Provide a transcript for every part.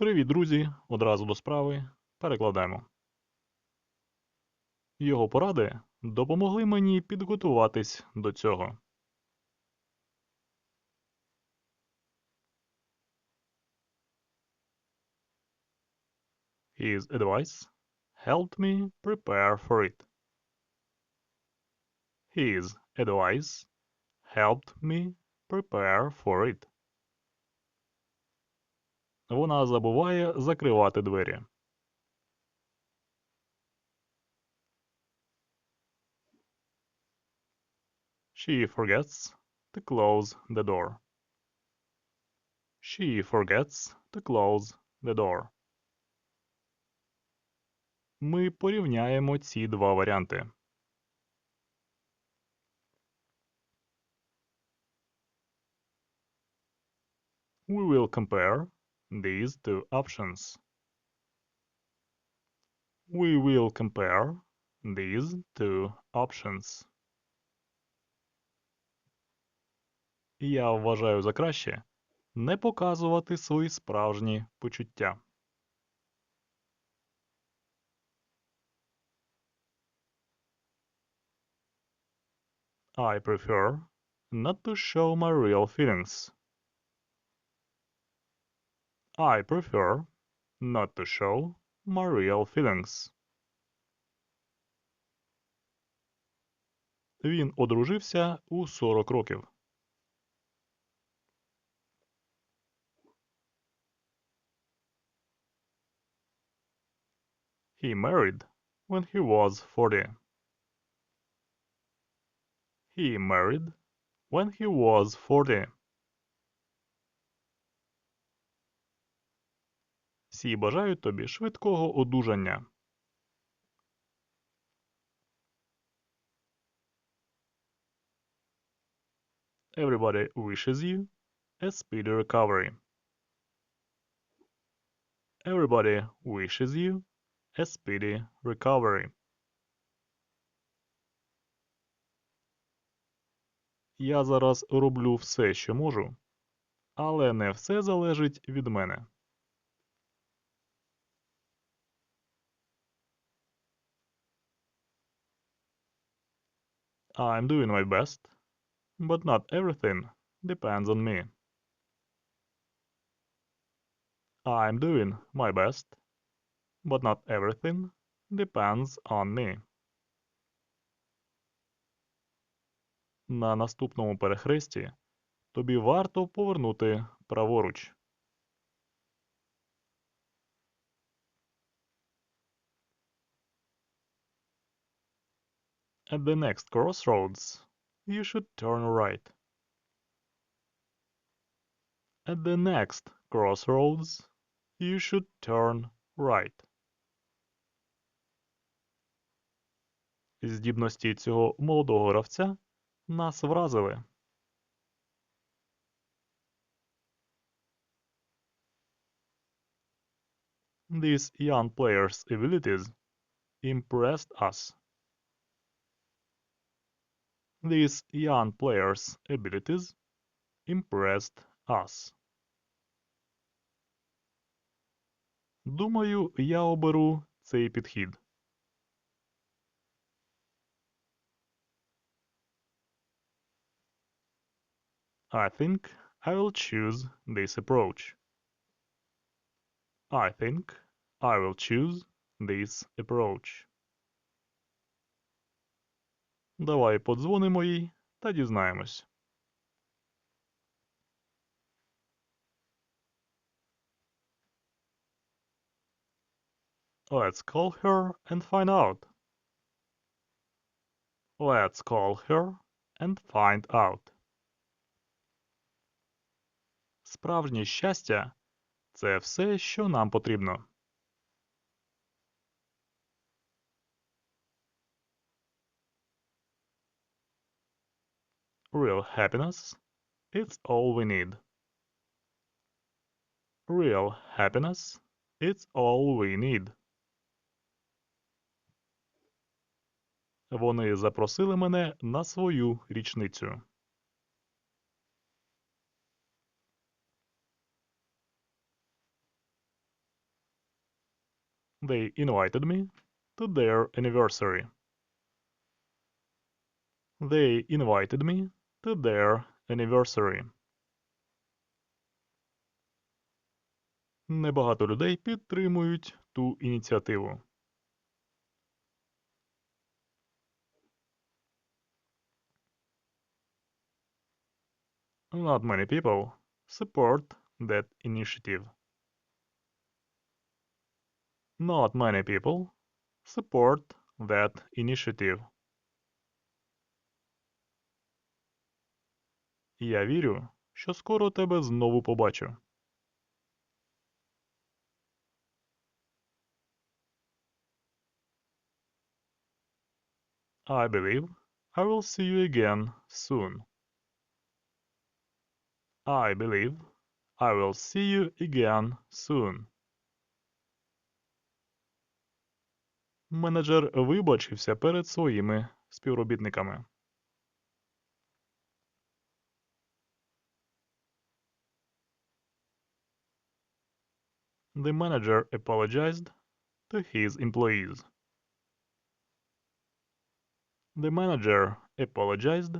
Привіт, друзі! Одразу до справи. Перекладаємо. Його поради допомогли мені підготуватись до цього. His advice helped me prepare for it. His advice helped me prepare for it. Вона забуває закривати двері. She forgets to close the door. She forgets to close the door. Ми порівняємо ці два варіанти. We will compare these two options. We will compare these two options. Я вважаю за краще не показувати свої справжні почуття. I prefer not to show my real feelings. I prefer not to show my real feelings. Він одружився у 40 років. He married when he was 40. He married when he was 40. Всі бажають тобі швидкого одужання. Everybody wishes you a speedy recovery. Everybody wishes you a speedy recovery. Я зараз роблю все, що можу, але не все залежить від мене. I'm doing my best, but not everything depends on me. I'm doing my best, but not everything depends on me. На наступному перехресті тобі варто повернути праворуч. At the next crossroads, you should turn right. At the next crossroads, you should turn right. Здібності цього молодого гравця нас вразили. These young players' abilities impressed us. These young players' abilities impressed us. Думаю, я оберу цей підхід. I think I will choose this approach. I think I will choose this approach. Давай подзвонимо їй та дізнаємось. Let's call her and find out. Let's call her and find out. Справжнє щастя це все, що нам потрібно. Real happiness it's all we need. Real happiness it's all we need. Вони запросили мене на свою річницю. They invited me to their anniversary. They invited me to their anniversary. Небагато людей підтримують ту ініціативу. Not many people support that initiative. Not many people support that initiative. Я вірю, що скоро тебе знову побачу. I believe I will see you again soon. I believe I will see you again soon. Менеджер вибачився перед своїми співробітниками. The manager apologized to his employees. The manager apologized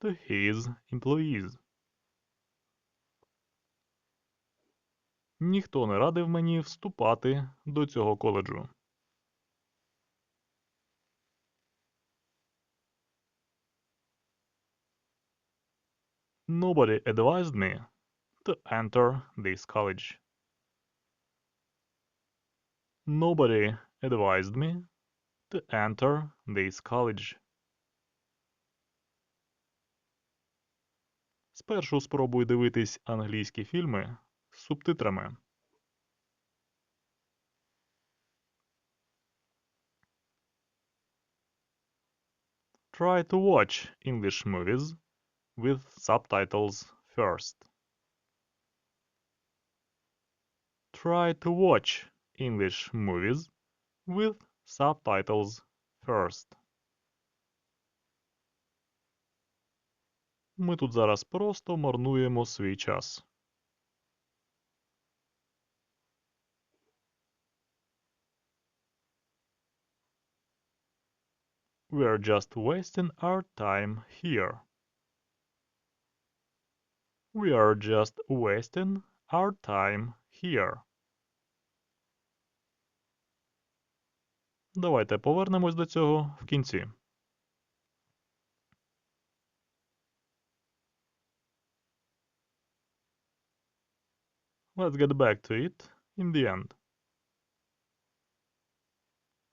to his employees. Ніхто не радив мені вступати до цього коледжу. Nobody advised me to enter this college. Nobody advised me to enter this college. Спершу спробуй дивитись англійські фільми з субтитрами. Try to watch English movies with subtitles first. Try to watch English movies with subtitles first. Ми тут зараз просто марнуємо свій час. We're just wasting our time here. We are just wasting our time here. Давайте повернемось до цього в кінці. Let's get back to it in the end.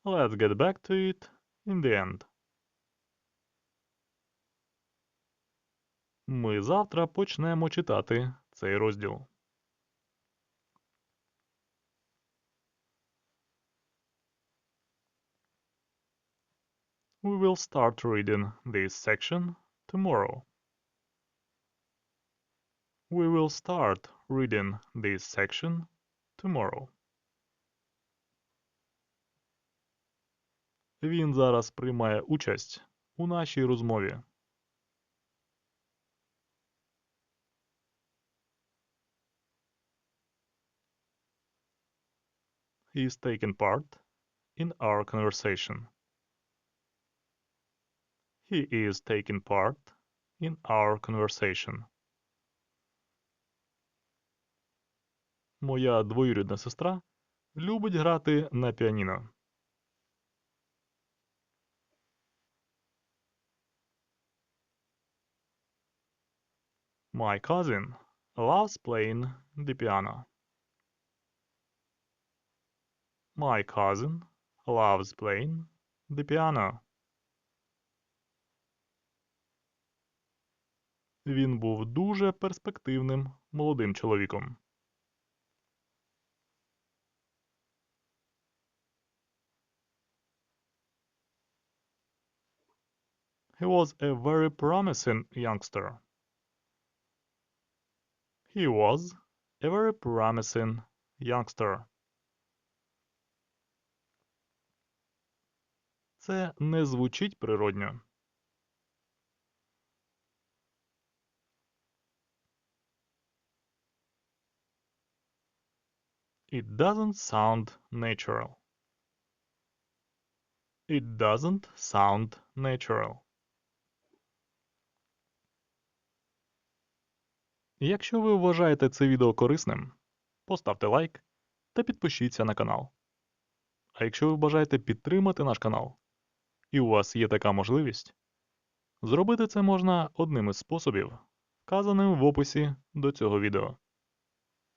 Let's get back to it in the end. Ми завтра почнемо читати цей розділ. We will start reading this section tomorrow. We will start reading this section tomorrow. Він зараз приймає участь у нашій розмові. He is taking part in our conversation. He is taking part in our conversation. Моя двоюрідна сестра любить грати на піаніно. My cousin loves playing the piano. My cousin loves playing the piano. Він був дуже перспективним молодим чоловіком. He was a very promising youngster. He was a very promising youngster. Це не звучить природньо. It doesn't sound natural. It doesn't sound natural. Якщо ви вважаєте це відео корисним, поставте лайк та підпишіться на канал. А якщо ви бажаєте підтримати наш канал, і у вас є така можливість, зробити це можна одним із способів, вказаним в описі до цього відео.